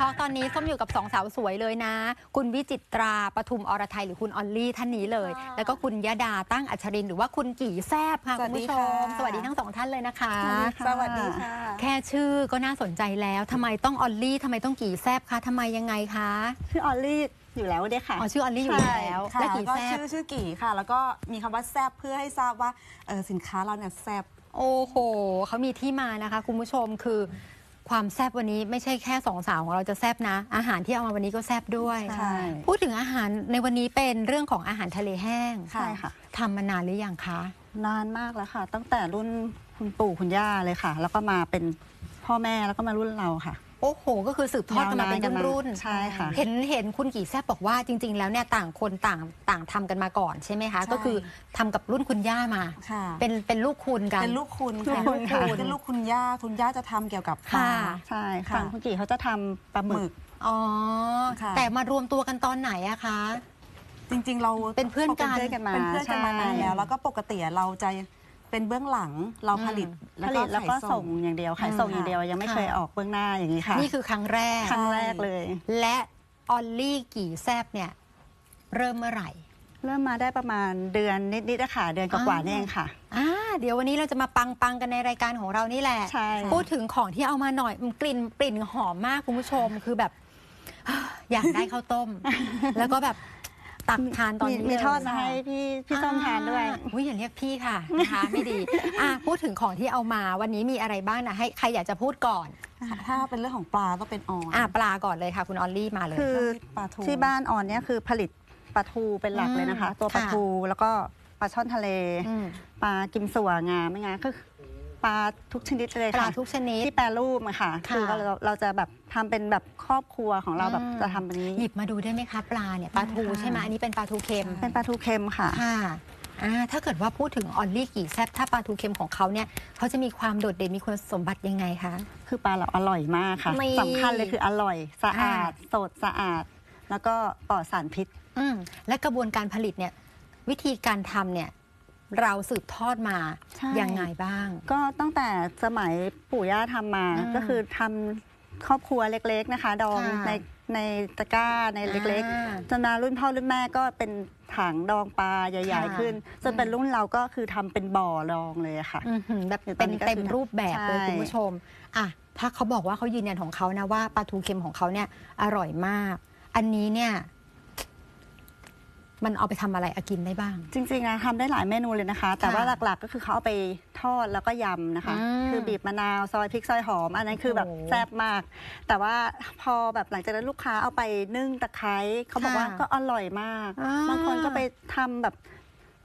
ทอล์กตอนนี้ส้มอยู่กับสองสาวสวยเลยนะ คุณวิจิตราปทุมอรไทยหรือคุณออลลี่ท่านนี้เลย ค่ะแล้วก็คุณยดาตั้งอัชรินทร์หรือว่าคุณกี่แซบค่ะสวัคุณสดีผู้ชมค่ะสวัสดีทั้งสองท่านเลยนะคะ สวัสดีค่ะ แค่ชื่อก็น่าสนใจแล้วทำไมต้องออลลี่ทำไมต้องกี่แซบคะทำไมยังไงคะชื่อออลลี่อยู่แล้วเด้ค่ะอ๋อชื่อออลลี่อยู่แล้วค่ะและแล้วกี่ก็แซบชื่อชื่อกี่ค่ะ แล้วก็มีคำว่าแซบเพื่อให้ทราบว่าเออสินค้าเราเนี่ยแซบ โอ้โหเขามีที่มานะคะ คุณผู้ชมคือ ความแซบวันนี้ไม่ใช่แค่สองสาวของเราจะแซบนะ อาหารที่เอามาวันนี้ก็แซบด้วย ใช่ พูดถึงอาหารในวันนี้เป็นเรื่องของอาหารทะเลแห้งใช่ค่ะ ทำมานานหรือยังคะ นานมากแล้วค่ะ ตั้งแต่รุ่นคุณปู่คุณย่าเลยค่ะ แล้วก็มาเป็นพ่อแม่แล้วก็มารุ่นเราค่ะ โอ้โห ก็คือสืบทอดกันมาเป็นรุ่นใช่ค่ะๆเห็นเห็นคุณกี่แซบบอกว่าจริง ๆ แล้วเนี่ยต่างคนต่างต่างทำกันมาก่อนใช่ไหมคะใช่ก็คือทำกับรุ่นคุณย่ามา ค่ะ เป็นเป็นลูกคุณกัน เป็นลูกคุณลูกค่ะคุณค่ะ เป็นลูกคุณย่า คุณย่าจะทำเกี่ยวกับปลาค่ะ ใช่ค่ะฝั่งคุณกี่เขาจะทำปลาหหมึมึก ก อ๋อ ค่ะ แต่มารวมตัวกันตอนไหนอะคะ จริง ๆ เราเป็นเพื่อนกัน เป็นเพื่อนกันมาเป็นเพื่อนกันมานานแล้วใช่แล้วก็ปกติเราจะ เป็นเบื้องหลังเราผลิตผลิตแล้วก็ขายส่งอย่างเดียวขายส่งอย่างเดียวยังไม่ค่ะเคยออกเบื้องหน้าอย่างนี้ค่ะ นี่คือครั้งแรกครั้งแรกเลย และออลลี่กี่แซบเนี่ยเริ่มเมื่อไหร่ เริ่มมาได้ประมาณเดือนนิดๆนะคะเดือนกว่าๆนี่เองค่ะอ่าเดี๋ยววันนี้เราจะมาปังปังๆกันในรายการของเรานี่แหละใช่พูดถึงของที่เอามาหน่อยกลิ่นกลิ่นหอมมากคุณผู้ชมคือแบบ อยากได้ข้าวต้ม แล้วก็แบบ ตักทานตอนนี้มีมีเลยทอดมาให้พี่พี่ส้มทานด้วยอ่อุ้ยอย่าเรียกพี่ค่ะนะคะไม่ดีอะพูดถึงของที่เอามาวันนี้มีอะไรบ้างนะให้ใครอยากจะพูดก่อนถ้าเป็นเรื่องของปลาต้องเป็นออนอะปลาก่อนเลยค่ะ คุณออลลี่มาเลยคือปลาทูที่บ้านออนเนี่ยคือผลิตปลาทูเป็นหลักเลยนะคะอืมตัวปลาค่ะทูแล้วก็ปลาช่อนทะเลมปลากิมสัวงาไม่งาก็คือ ปลาทุกชนิดเลยปลาค่ะทุกชนิดที่แปรรูปอะค่ะค่ะคือเราเราจะแบบทำเป็นแบบครอบครัวของเราแบบอืมจะทำแบบนี้หยิบมาดูได้ไหมคะปลาเนี่ยปลาทูได้ค่ะใช่ไหมอันนี้เป็นปลาทูเค็ม เป็นปลาทูเค็มค่ะค่ะอ่าถ้าเกิดว่าพูดถึงออลลี่กี่แซบถ้าปลาทูเค็มของเขาเนี่ยเขาจะมีความโดดเด่นมีคุณสมบัติยังไงคะคือปลาเราอร่อยมากค่ะไม่สำคัญเลยคืออร่อยสะอาดอ่าสดสะอาด แล้วก็ปลอดสารพิษอืมและกระบวนการผลิตเนี่ยวิธีการทำเนี่ย เราสืบทอดมาใช่ ยังไงบ้าง ก็ตั้งแต่สมัยปู่ย่าทำมา อืมก็คือทำครอบครัวเล็กๆนะคะ ดองค่ะในในตะกร้าในเล็กอ่าๆจนมารุ่นพ่อรุ่นแม่ก็เป็นถังดองปลาใหญ่ ค่ะๆ ขึ้น จนเป็นรุ่นเราก็คือทำเป็นบ่อดองเลยอะค่ะ อื้อหือแบบเดี๋ยวตเป็อนนนี้ก็เต็มคือรูปแบบเลยใช่ คุณผู้ชมอะถ้าเขาบอกว่าเขายืนยันของเขานะว่าปลาทูเค็มของเขาเนี่ยอร่อยมาก อันนี้เนี่ย มันเอาไปทำอะไรอากินได้บ้าง จริงๆอะทำได้หลายเมนูเลยนะคะ แต่ว่าค่ะหลักๆก็คือเขาเอาไปทอดแล้วก็ยำนะคะ อืมคือบีบมะนาวซอยพริกซอยหอม อันนั้นคือแบบโอ้โหแซ่บมาก แต่ว่าพอแบบหลังจากนั้นลูกค้าเอาไปนึ่งตะไคร้เขาบอกว่าค่ะก็อร่อยมาก อ่าบางคนก็ไปทำแบบ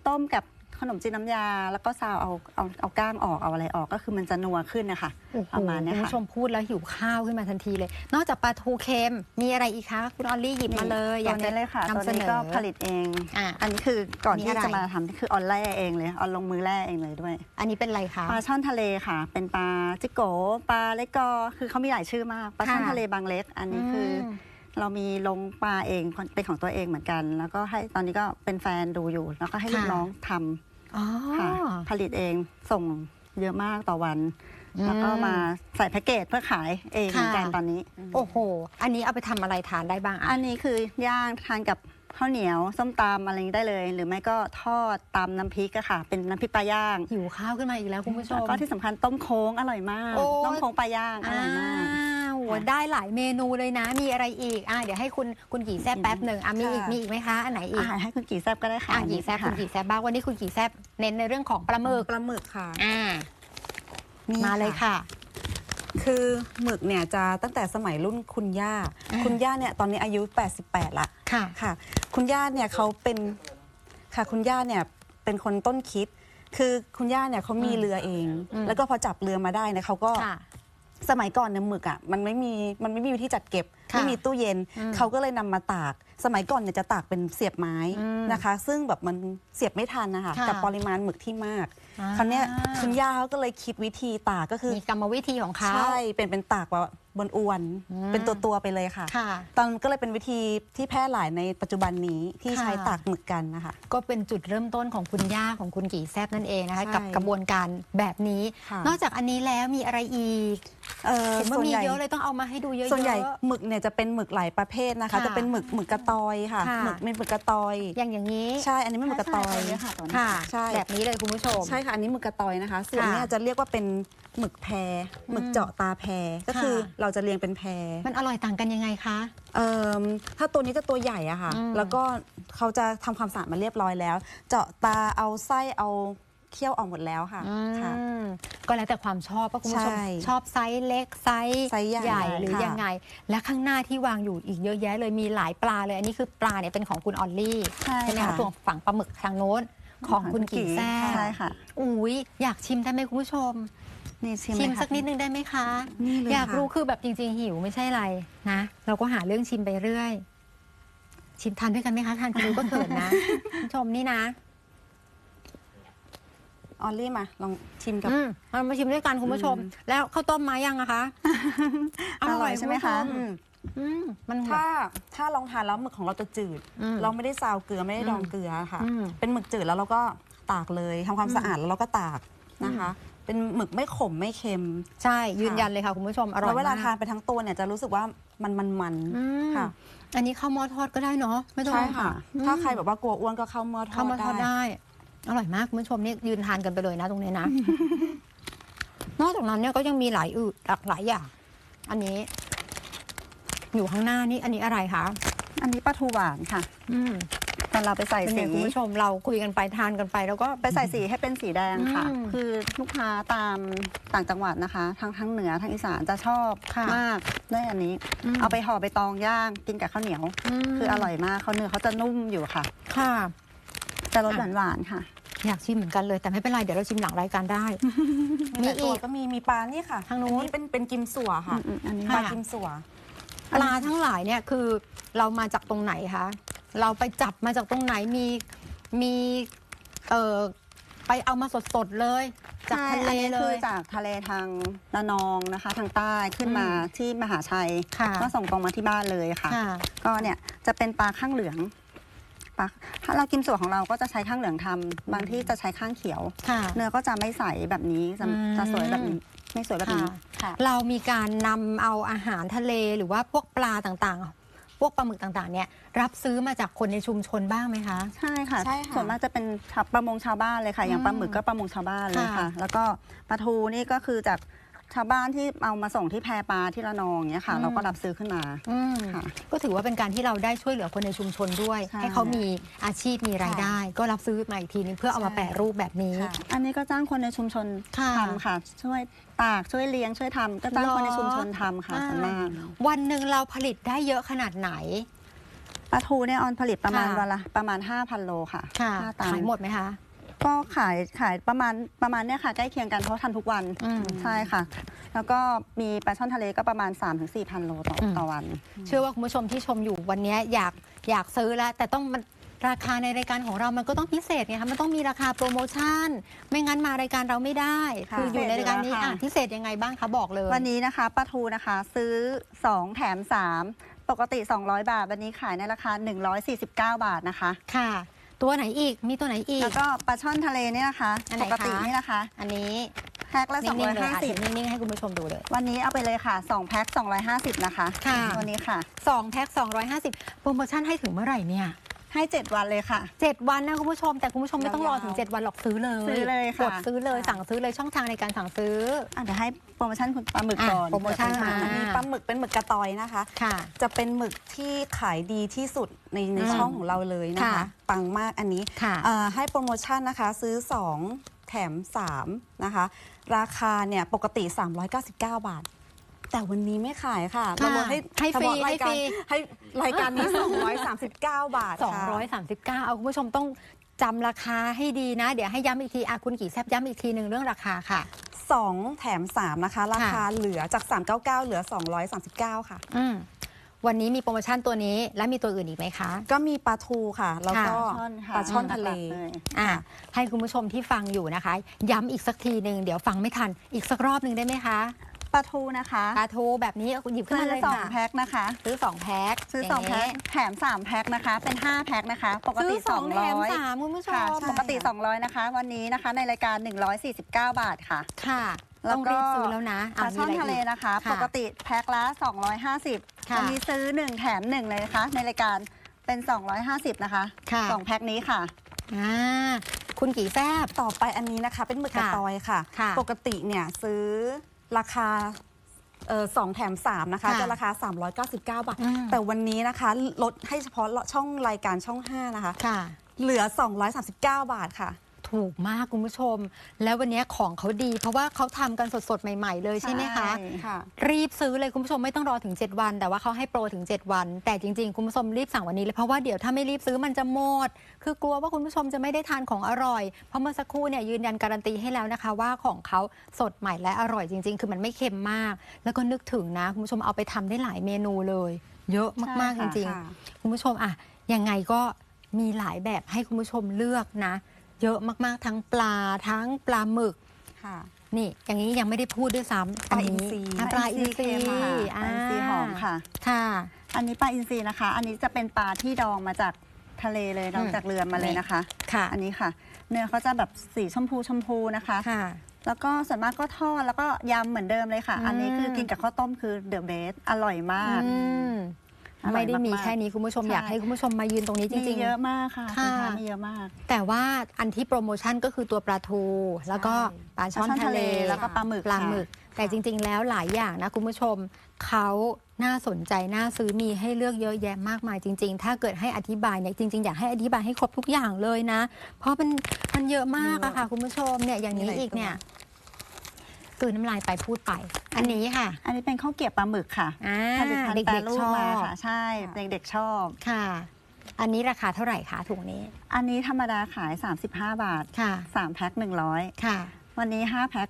ต้มกับ ขนมจีนน้ำยา แล้วก็ซาวเอาเอาเอาก้างออกเอาอะไรออกก็คือมันจะนัวขึ้นนะคะโอ้โหประมาณเนี้ยคุณค่ะ ผู้ชมพูดแล้วหิวข้าวขึ้นมาทันทีเลย นอกจากปลาทูเค็มมีอะไรอีกคะคุณออลลี่หยิบมาเลยตัวนี้เลยค่ะนำตัวเสนนี้อ ก็ผลิตเอง อะอันนี้คือก่อนมีที่อะไร จะมาทำคือออนแร่เองเลยออนลงมือแร่เองเลยด้วยอันนี้เป็นอะไรคะ ปลาช่อนทะเลค่ะ เป็นปลาจิโกปลาเล็กกอคือเขามีหลายชื่อมากปลาช่อนค่ะทะเลบางเล็ก อันนี้คืออม เรามีลงปลาเองเป็นของตัวเองเหมือนกัน แล้วก็ให้ตอนนี้ก็เป็นแฟนดูอยู่ แล้วก็ให้ลูกค่ะน้องทำอ๋อค่ะผลิตเองส่งเยอะมากต่อวันอืมแล้วก็มาใส่แพ็กเกจเพื่อขายเองเหมือนกันค่ะตอนนี้ โอ้โห อันนี้เอาไปทำอะไรทานได้บ้างอะอันนี้คือย่างทานกับข้าวเหนียวส้มตำอะไรอย่างนี้ได้เลย หรือไม่ก็ทอดตำน้ำพริกอะค่ะ เป็นน้ำพริกปลาย่างหิวข้าวขึ้นมาอีกแล้วคุณผู้ชแล้วมก็ที่สำคัญต้มโค้งอร่อยมากโอ้ยต้มโค้งปลาย่างอร่อยมากอ้าว ได้หลายเมนูเลยนะ มีอะไรอีกอะเดี๋ยวให้คุณคุณกี่แซบแป๊บหนึ่งอะมีอีกค่ะมีอีกไหมคะอันไหนอีอากหารให้คุณกี่แซบก็ได้ค่ะอะกี่แซบคุณกี่แซบบ้างวันนี้คุณกี่แซบเน้นในเรื่องของปลาหมึกปลาหมึกค่ะอ่ามีมาเลยค่ะ คือหมึกเนี่ยจะตั้งแต่สมัยรุ่นคุณย่าอ่า คุณย่าเนี่ยตอนนี้อายุ 88 ละค่ะค่ะ คุณย่าเนี่ยเขาเป็นค่ะคุณย่าเนี่ยเป็นคนต้นคิด คือคุณย่าเนี่ยเขามีอืมเรือเองอืมแล้วก็พอจับเรือมาได้เนี่ยเขาก็ค่ะ สมัยก่อนเนี่ยหมึกอะมันไม่มีมันไม่มีที่จัดเก็บค่ะไม่มีตู้เย็นอืมเขาก็เลยนำมาตาก สมัยก่อนเนี่ยจะตากเป็นเสียบไม้อืมนะคะ ซึ่งแบบมันเสียบไม่ทันนะคะค่ะกับปริมาณหมึกที่มาก อ่า คราวเนี้ยคุณย่าเขาก็เลยคิดวิธีตากก็คือมีกรรมวิธีของเขา ใช่เป็นเป็นตากแบบบนอวน อืม เป็นตัวตัวๆไปเลยค่ะ ค่ะ ตอนนนก็เลยเป็นวิธีที่แพร่หลายในปัจจุบันนี้ที่ค่ะใช้ตากหมึกกันนะคะ ก็เป็นจุดเริ่มต้นของคุณย่าของคุณกี่แซบนั่นเองนะคะ ใช่กับกระบวนการแบบนี้ ค่ะ นอกจากอันนี้แล้วมีอะไรอีกเอ่อเห็นว่าส่วนมีใหญ่ เยอะเลยต้องเอามาให้ดูเยอะๆ ส่วนใหญ่หมึกเนี่ยจะเป็นหมึกหลายประเภทนะคะ ค่ะจะเป็นหมึกหมึกกระตอยค่ะค่ะ หมึกเป็นหมึกกระตอย อย่างอย่างนี้ใช่ อันนี้ไม่หมึกกระตอยใช่ใช่ค่ะตัวนี้ค่ะ ใช่แบบนี้เลยคุณผู้ชม ใช่ค่ะ อันนี้หมึกกระตอยนะคะ ส่วนค่ะเนี้จะเรียกว่าเป็นหมึกแพรหมึกเจาะตาแพรก็คือค่ะเราจะเรียงเป็นแพรมันอร่อยต่างกันยังไงคะ เอ่อถ้าตัวนี้จะตัวใหญ่อะค่ะ อืม แล้วก็เขาจะทำความสะอาดมาเรียบร้อยแล้ว เจาะตาเอาไส้เอา เคี้ยวออกหมดแล้วค่ะค่ะอืมก็แล้วแต่ความชอบว่าคุณผู้ชมใช่ชอบไซส์เล็กไซส์ไซส์ใหญ่หรือค่ะ ยังไง และข้างหน้าที่วางอยู่อีกเยอะแยะเลยมีหลายปลาเลย อันนี้คือปลาเนี่ยเป็นของคุณออลลี่ใช่ไหมค่ะคะส่วนฝั่งปลาหมึกทางโน้นของคุณกี่แซ่ใช่ค่ะ อุ้ยอยากชิมได้ไหมคุณผู้ชม นี่ชิมชิมเลยค่ะสักนิดนึงได้ไหมคะ นี่เลยอยากค่ะรู้คือแบบจริง ๆ หิวไม่ใช่อะไรนะ เราก็หาเรื่องชิมไปเรื่อย ชิมทานด้วยกันไหมคะทานคนดูก็เขินนะ คุณผู้ชมนี่นะ ออลลี่มาลองชิมกับ อืมเรามาชิมด้วยกันคุณผู้ชมอืมแล้วข้าวต้มมายังอะคะ อร่อยใช่ไหมคะณผู้ชอืม อืมมันแบบ ถ้าถ้าลองทานแล้วหมึกของเราจะจืด อืมเราไม่ได้ซาวเกลือไม่ได้อืมดองเกลือค่ะ อืมเป็นหมึกจืดแล้วเราก็ตากเลยทำความอืมสะอาดแล้วเราก็ตากนะคะ เป็นหมึกไม่ขมไม่เค็มใช่ยืนยันเลยค่ะคุณผู้ชมอร่อยแล้วเวลามก ทานไปทั้งตัวเนี่ยจะรู้สึกว่ามันมันมันอืม ค่ะอันนี้ข้าวหม้อทอดก็ได้เนาะไม่ต้องใช่ค่ะ อืมถ้าใครแบบว่ากลัวอ้วนก็เข้าหม้อทอข้าวหม้อดทอดได้ ได้ อร่อยมากคุณผู้ชมนี่ยืนทานกันไปเลยนะตรงนี้นะ นอกจากนั้นเนี่ยก็ยังมีหลายอื่นหลากหลายอย่างอันนี้ อยู่ข้างหน้านี่อันนี้อะไรคะอันนี้ปลาทูหวานค่ะ อืมตอนเราไปใส่เป็นไงสีคุณผู้ชมเราคุยกันไปทานกันไปแล้วก็ ไปใส่สีให้เป็นสีแดงค่ะ อืมคือลูกค้าตามต่างจังหวัดนะคะทั้งทั้งเหนือทั้งอีสานจะชอบค่ะ มากด้วยอันนี้มเอาไปห่อใบตองย่างกินกับข้าวเหนียว มคืออร่อยมากเขาเนื้อเขาจะนุ่มอยู่ค่ะ ค่ะจะรสอะหวานๆค่ะ อยากชิมเหมือนกันเลยแต่ไม่เป็นไร เดี๋ยวเราชิมหลังรายการได้ มีมีอีอีกกก็มีมีปลานี่ค่ะทางนู้น อันี้เป็นเป็นกิมสัวค่ะอืมๆอันนี้ ปลาค่ะกิมสัว ปลาทั้งหลายเนี่ยคือเรามาจากตรงไหนคะเราไปจับมาจากตรงไหนมีมีเอ่อไปเอามาสดๆเลย จากใช่ทะเลอันนี้เลคือย จากทะเลทางระนองนะคะ ทางใต้ขึ้นมาอืมที่มหาชัยค่ะ ก็ส่งตรงมาที่บ้านเลยค่ะ ค่ะ ก็เนี่ยจะเป็นปลาข้างเหลือง ปลาถ้าเรากิมส่วนของเราก็จะใช้ข้างเหลืองทำบางที่จะใช้ข้างเขียว ค่ะ เนื้อก็จะไม่ใสแบบนี้จะอืม จะสวยแบบนี้ไม่สวยแบบนี้ค่ะค่ะ เรามีการนำเอาอาหารทะเลหรือว่าพวกปลาต่างๆ พวกปลาหมึกต่างๆ เนี่ยรับซื้อมาจากคนในชุมชนบ้างไหมคะ ใช่ค่ะ ใช่ค่ะส่วนมากจะเป็นชาวประมงชาวบ้านเลยค่ะ อย่างอืมปลาหมึกก็ประมงชาวบ้านเลยค่ะ ค่ะ แล้วก็ปลาทูนี่ก็คือจาก ชาวบ้านที่เอามาส่งที่แพปลาที่ระนองเนี้ยค่ะ อืม เราก็รับซื้อขึ้นมา อืมค่ะก็ถือว่าเป็นการที่เราได้ช่วยเหลือคนในชุมชนด้วย ใช่ให้เขามีอาชีพมีรายได้ ก็รับซื้อมาอีกทีนึงเพื่อเอามาใช่ แปรรูปแบบนี้ ค่ะอันนี้ก็จ้างคนในชุมชนค่ะทำค่ะ ช่วยตากช่วยเลี้ยงช่วยทำก็จ้างเหรอคนในชุมชนทำค่ะอ่า ส่วนมากวันหนึ่งเราผลิตได้เยอะขนาดไหน ปลาทูเนี่ยออนผลิตประมาณค่ะ วันละประมาณ 5,000 โลค่ะค่ะ ห้าตันขายหมดไหมคะ ก็ขายขายประมาณประมาณเนี่ยค่ะ ใกล้เคียงกันเพราะทำทุกวันอืม ใช่ค่ะ แล้วก็มีปลาช่อนทะเลก็ประมาณ 3-4,000โลต่ออม ต่อวัน เชื่อว่าคุณผู้ชมที่ชมอยู่วันนี้อยากอยากซื้อแล้ว แต่ต้องมันราคาในรายการของเรามันก็ต้องพิเศษไงคะมันต้องมีราคาโปรโมชั่น ไม่งั้นมารายการเราไม่ได้ ค่ะคืออยู่ในรายการนี้พิเศษอยู่แล้วค่ะอะพิเศษยังไงบ้างคะบอกเลย วันนี้นะคะปลาทูนะคะซื้อ 2 แถม 3 ปกติ 200 บาท วันนี้ขายในราคา 149 บาทนะคะ ค่ะ ตัวไหนอีก มีตัวไหนอีก แล้วก็ปลาช่อนทะเลเนี่ยนะคะ อันไหนปกติคะนี่นะคะอันนี้แพ็คละนิ่งๆเลยอะ250 นิ่งๆให้คุณผู้ชมดูเลย วันนี้เอาไปเลยค่ะ 2 แพ็ค250 นะคะค่ะวันนี้ค่ะ 2แพ็ค250 โปรโมชั่นให้ถึงเมื่อไหร่เนี่ย ให้ 7 วันเลยค่ะ 7 วันนะคุณผู้ชม แต่คุณผู้ชมไม่ต้องรอถึง 7 วันหรอกซื้อเลยซื้อเลยค่ะ กดซื้อเลยสั่งซื้อเลยช่องทางในการสั่งซื้ออะเดี๋ยวให้โปรโมชั่นคุณปลาหมึกอะก่อนโปรโมชั่นมามีปลาหมึกเป็นหมึกกระตอยนะคะ ค่ะ จะเป็นหมึกที่ขายดีที่สุดในในอืมช่องของเราเลยนะคะค่ะปังมากอันนี้ค่ะเอ่อให้โปรโมชั่นนะคะซื้อ 2 แถม 3 นะคะ ราคาเนี่ยปกติ 399 บาท แต่วันนี้ไม่ขายค่ะเราลดให้ให้ฟรีเฉพาะรายการให้ฟรี ให้รายการนี้ 239 บาทค่ะ 239 เอาคุณผู้ชมต้องจำราคาให้ดีนะ เดี๋ยวให้ย้ำอีกทีอาคุณกี่แซบย้ำอีกทีหนึ่งเรื่องราคาค่ะ 2 แถม 3 นะคะ ราคาเหลือจาก 399 เหลือ 239 ค่ะ อืมวันนี้มีโปรโมชั่นตัวนี้และมีตัวอื่นอีกไหมคะ ก็มีปลาทูค่ะ แล้วก็ช่อนค่ะปลาช่อนทะเลหกๆย อะให้คุณผู้ชมที่ฟังอยู่นะคะ ย้ำอีกสักทีหนึ่งเดี๋ยวฟังไม่ทันอีกสักรอบหนึ่งได้ไหมคะ ปลาทูนะคะปลาทูแบบนี้หยิบขึ้นซื้มาอเลยสองค่ะแพ็คนะคะ ซื้อสองแพ็คซื้อสองแพ็คแถมสามแพ็คนะคะ เป็นห้าแพ็คนะคะ ปกซื้ติอสองแถม200สามคุณผู้ชค่ะมปกติ 200 นะคะ วันนี้นะคะในรายการ 149 บาทค่ะ ค่ะแล้ต้อวงก็ รีบซื้อแล้วนะปลาช่อนมีทะไรเลอีกนะคะ ค่ะปกติแพ็คละ 250ค่ะ วันนี้ซื้อ 1 แถม 1 เลยนะคะ ในรายการเป็น 250 นะคะค่ะสองแพ็คนี้ค่ะ อ่าคุณกี่แซบ ต่อไปอันนี้นะคะเป็นหมึกกระค่ะตอยค่ะ ค่ะปกติเนี่ยซื้อ ราคาเออสองแถมสามนะคะ ค่ะจะราคา 399 บาท อืม แต่วันนี้นะคะ ลดให้เฉพาะช่องรายการช่อง 5 นะคะ ค่ะ เหลือ 239 บาทค่ะ ถูกมากคุณผู้ชม แล้ววันนี้ของเขาดี เพราะว่าเขาทำกันสดๆ ใหม่ ๆ เลยใช่ไหมคะ ใช่ค่ะ รีบซื้อเลยคุณผู้ชมไม่ต้องรอถึง 7 วัน แต่ว่าเขาให้โปรถึง 7 วัน แต่จริงๆ คุณผู้ชมรีบสั่งวันนี้เลยเพราะว่าเดี๋ยวถ้าไม่รีบซื้อมันจะหมด คือกลัวว่าคุณผู้ชมจะไม่ได้ทานของอร่อย เพราะเมื่อสักครู่เนี่ยยืนยันการันตีให้แล้วนะคะ ว่าของเขาสดใหม่และอร่อยจริง ๆ คือมันไม่เค็มมาก แล้วก็นึกถึงนะคุณผู้ชมเอาไปทำได้หลายเมนูเลย เยอะมากๆจใช่ค่ะริง ค่ะ ๆ คุณผู้ชมอะยังไงก็มีหลายแบบให้คุณผู้ชมเลือกนะ เยอะมากๆทั้งปลาทั้งปลาหมึก ค่ะนี่อย่างนี้ยังไม่ได้พูดด้วยซ้ำปลาอัอินนี้ทรีอะปลาอินทรีเค็มค่ะปอ่าลาอินทรีหอมค่ะ ค่ะ อันนี้ปลาอินทรีนะคะ อันนี้จะเป็นปลาที่ดองมาจากทะเลเลยดองอืมจากเรือมาเลยนะคะ ค่ะ อันนี้ค่ะ เนื้อเขาจะแบบสีชมพูชมพูนะคะค่ะแล้วก็ส่วนมากก็ทอดแล้วก็ยำเหมือนเดิมเลยค่ะอืมอันนี้คือกินกับข้าวต้มคือเดอะเบสอร่อยมากอืมอร่อย ไม่ได้มีมากๆแค่นี้คุณผู้ชมใช่อยากให้คุณผู้ชมมายืนตรงนี้จมีริงเยอะมากค่ะค่ะสินค้ามีเยอะมากๆแต่ว่าอันที่โปรโมชั่นก็คือตัวปลาทู แล้วก็ปลาช่อนปลาช่อนทะทะเลเลแล้วก็ปลาหมึกปลาค่ะหมึก แต่จริง ๆ แล้วหลายอย่างนะคุณผู้ชมเขาน่าสนใจ น่าซื้อมีให้เลือกเยอะแยะมากมายจริง ๆ ถ้าเกิดให้อธิบายเนี่ยจริง ๆ อยากให้อธิบายให้ครบทุกอย่างเลยนะ เพราะมันมันเยอะมากอะค่ะ คุณผู้ชมเนี่ยอย่างนี้มีหลายอีกเนี่ย ตัวคือน้ำลายไปพูดไป อันนี้ค่ะ อันนี้เป็นข้าวเกรี๊ยวปลาหมึกค่ะอ่าผลิตภัณฑ์แปรเด็กรูๆชปอมาบค่ะใช่เด็กๆชอบ ค่ะ อันนี้ราคาเท่าไหร่คะถุงนี้อันนี้ธรรมดาขาย 35 บาท ค่ะ3 แพ็ค100ค่ะวันนี้ 5 แพ็ค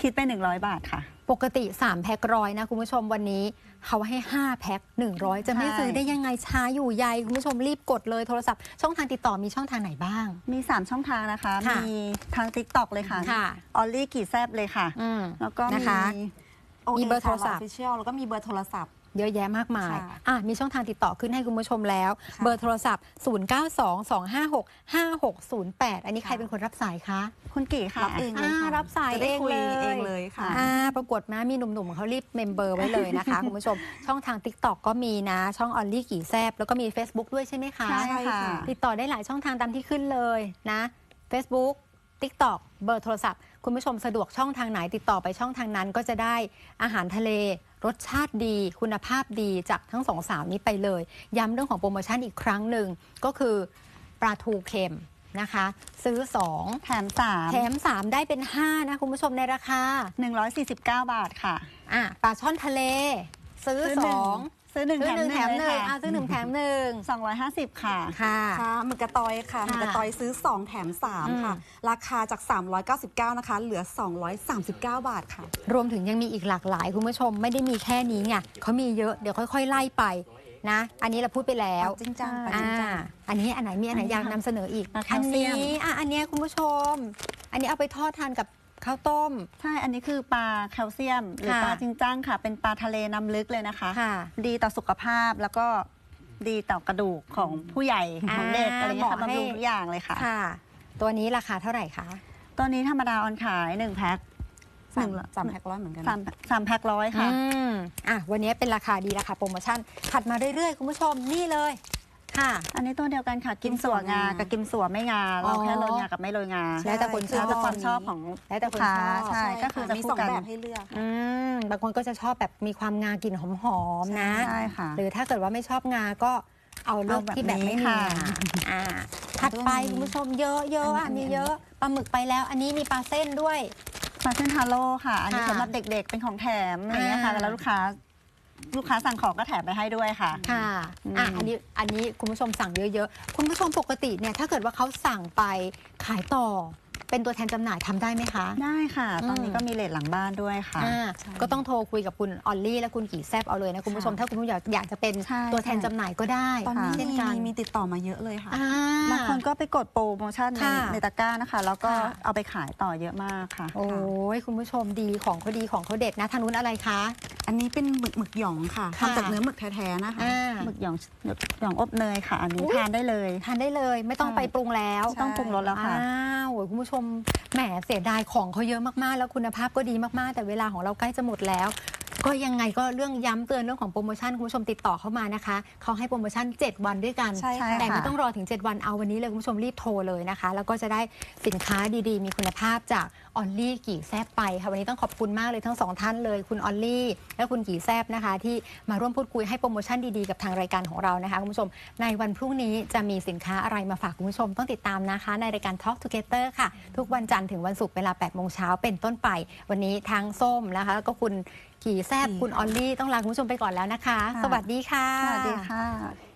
คิดไป 100 บาทค่ะ ปกติ 3 แพ็คร้อยนะ คุณผู้ชมวันนี้ เขาให้ 5 แพ็ค100 จะไม่ใช่ซื้อได้ยังไงช้าอยู่ใยคุณผู้ชมรีบกดเลยโทรศัพท์ ช่องทางติดต่อมีช่องทางไหนบ้าง มี 3 ช่องทางนะคะ ค่ะมีทาง t ิ k t o k เลยค่ะค่ะ ออลลี่กี่แซบเลยค่ะ อืมแล้วก็นะคะ มี มีเบอร์โทรศัพท์ออฟฟิเชียลแล้วก็มีเบอร์โทรศัพท์ เยอะแยะมากมายค่ะอะ มีช่องทางติดต่อขึ้นให้คุณผู้ชมแล้วค่ะเบอร์โทรศัพท์ 0922565608 อันนี้ใครค่ะเป็นคนรับสายคะ คุณกี่ค่ะรับเองเลยค่ะอ่ารับสายจะได้เองคุยเลยเองเลยค่ะ อ่า ประกวดมามีหนุ่มๆเขารีบเมมเบอร์ไว้เลยนะคะ คุณผู้ชม ช่องทาง t ิ k t o k ก็มีนะ ช่องออลลี่กี่แซบแล้วก็มี Facebook ด้วยใช่ไหมคะ ใช่ใช่ค่ะค่ะ ติดต่อได้หลายช่องทางตามที่ขึ้นเลยนะ Facebook TikTok เบอร์โทรศัพท์ คุณผู้ชมสะดวกช่องทางไหนติดต่อไปช่องทางนั้น ก็จะได้อาหารทะเล รสชาติดี คุณภาพดีจากทั้งสองสาวนี้ไปเลย ย้ำเรื่องของโปรโมชั่นอีกครั้งหนึ่งก็คือปลาทูเค็มนะคะ ซื้อ 2 แถม3แถม 3 ได้เป็น 5 นะ คุณผู้ชมในราคา 149 บาทค่ะ อะปลาช่อนทะเล ซื้อซื้อหนึ่ง 2 ซื้อหนึ่งซื้อแถมหนึ่งหแถนึ่งมหเลนึ่ยงอะค่ะซื้อหนึ่งแถมหนึ่ง250ค่ะ ค่ะ ค่ะหมึกกระตอยค่ะหมึกกระตอยซื้อ 2 แถม3 ค่ะ ราคาจาก 399 นะคะ เหลือ 239 บาทค่ะ รวมถึงยังมีอีกหลากหลาย คุณผู้ชมไม่ได้มีแค่นี้ไงเขามีเยอะเดี๋ยวค่อย ๆ ไล่ไปนะ อันนี้เราพูดไปแล้วจริงจังใช่จริงจัอ่างอันนี้อันไหนมีอันไหนอันนี้อยากค่ะนำเสนออีกปลาแคอัลเซีนี้ยมอะอันเนี้ยคุณผู้ชม อันนี้เอาไปทอดทานกับ ข้าวต้ม ใช่ อันนี้คือปลาแคลเซียม หรือค่ะปลาจิงจ้างค่ะ เป็นปลาทะเลน้ำลึกเลยนะคะค่ะดีต่อสุขภาพแล้วก็ดีต่อกระดูกของผู้ใหญ่อ่าของเด็กอะไรเงี้ยค่ะเหมาะให้บำรุงทุกอย่างเลยค่ะค่ะ ตัวนี้ราคาเท่าไหร่คะ ตัวนี้ธรรมดาออนขาย1แพ็คสาหมนึ่งสามแพ็คร้อยเหมือนกันสามสามแพ็คร้อยค่ะอืมอะ วันนี้เป็นราคาดีราคาโปรโมชั่น ถัดมาเรื่อยๆ คุณผู้ชมนี่เลย ค่ะ อันนี้ตัวเดียวกันค่ะ กิมสัวงา กับกิมสัวไม่งา เราแค่โรยงากับไม่โรยงาแล้วแต่คนชอบแล้วแต่ความชอบของแล้วแต่คนลูกชค้าอบใช่ ก็คือจะมีคู่สองกันแบบให้เลือกอืมบางคนก็จะชอบแบบมีความงากลิ่นหอมๆนะใช่ค่ะ หรือถ้าเกิดว่าไม่ชอบงาก็เอาเลือกเอาแบบที่แบบไม่มีนี้ค่ะงาอ่าถัดไปด้วยมีคุณผู้ชมเยอะเยอะอะอันนี้มีเยอะปลาหมึกไปแล้ว อันนี้มีปลาเส้นด้วยปลาเส้นทาโร่ค่ะ อันนี้ค่ะสำหรับเด็กๆเป็นของแถมอะไรเงี้ยค่ะอ่าแล้วลูกค้า ลูกค้าสั่งของก็แถมไปให้ด้วยค่ะ ค่ะอะอืมอันนี้อันนี้คุณผู้ชมสั่งเยอะๆ คุณผู้ชมปกติเนี่ยถ้าเกิดว่าเขาสั่งไปขายต่อ เป็นตัวแทนจำหน่ายทำได้ไหมคะ ได้ค่ะ ตอนนี้อืมก็มีเลทหลังบ้านด้วยค่ะ อ่าใช่ก็ต้องโทรคุยกับคุณออลลี่และคุณกี่แซบเอาเลยนะคุณผู้ชมค่ะถ้าคุณผู้ชมอยากอยากจะเป็นใช่ ตัวแทนจำหน่ายก็ได้ตอนนี้เช่นมีกันมีมีติดต่อมาเยอะเลยค่ะอ่า บางคนก็ไปกดโปรโมชั่นในค่ะในตะกร้านะคะ แล้วก็ค่ะ เอาไปขายต่อเยอะมากค่ะ โอ้ยคุณผู้ชมดีของเขาดีของเขาเด็ดนะทางนู้นอะไรคะ อันนี้เป็นหมึกหมึกหยองค่ะค่ะ ทำจากเนื้อหมึกแท้ๆนะคะ อ่าหมึกหยองหยองอบเนยค่ะ อันนี้อุ๊ยทานได้เลย ทานได้เลยไม่ต้องใช่ ไปปรุงแล้วไม่ต้องปรุงรสแล้วค่ะ อ้าวโอ้ยคุณผู้ชมแหมเสียดายของเขาเยอะมากๆ แล้วคุณภาพก็ดีมากๆ แต่เวลาของเราใกล้จะหมดแล้ว ก็ยังไงก็เรื่องย้ำเตือนเรื่องของโปรโมชั่นคุณผู้ชมติดต่อเข้ามานะคะเขาให้โปรโมชั่น 7 วันด้วยกัน ใช่ค่ะ แต่ไม่ต้องรอถึง 7 วันเอาวันนี้เลยคุณผู้ชมรีบโทรเลยนะคะ แล้วก็จะได้สินค้าดีๆ มีคุณภาพจากออลลี่กี่แซบไปค่ะวันนี้ต้องขอบคุณมากเลยทั้งสองท่านเลย คุณออลลี่และคุณกี่แซบนะคะ ที่มาร่วมพูดคุยให้โปรโมชั่นดีๆกับทางรายการของเรานะคะคุณผู้ชม ในวันพรุ่งนี้จะมีสินค้าอะไรมาฝากคุณผู้ชมต้องติดตามนะคะ ในรายการ Talk Together ค่ะ ทุกวันจันทร์ถึงวันศุกร์เวลา8โมงเช้าเป็นต้นไป วันนี้ทางส้มนะคะแล้วก็คุณ ขี่แซบขี่คุณออลลี่ต้องลาคุณผู้ชมไปก่อนแล้วนะคะค่ะสวัสดีค่ะ สวัสดีค่ะ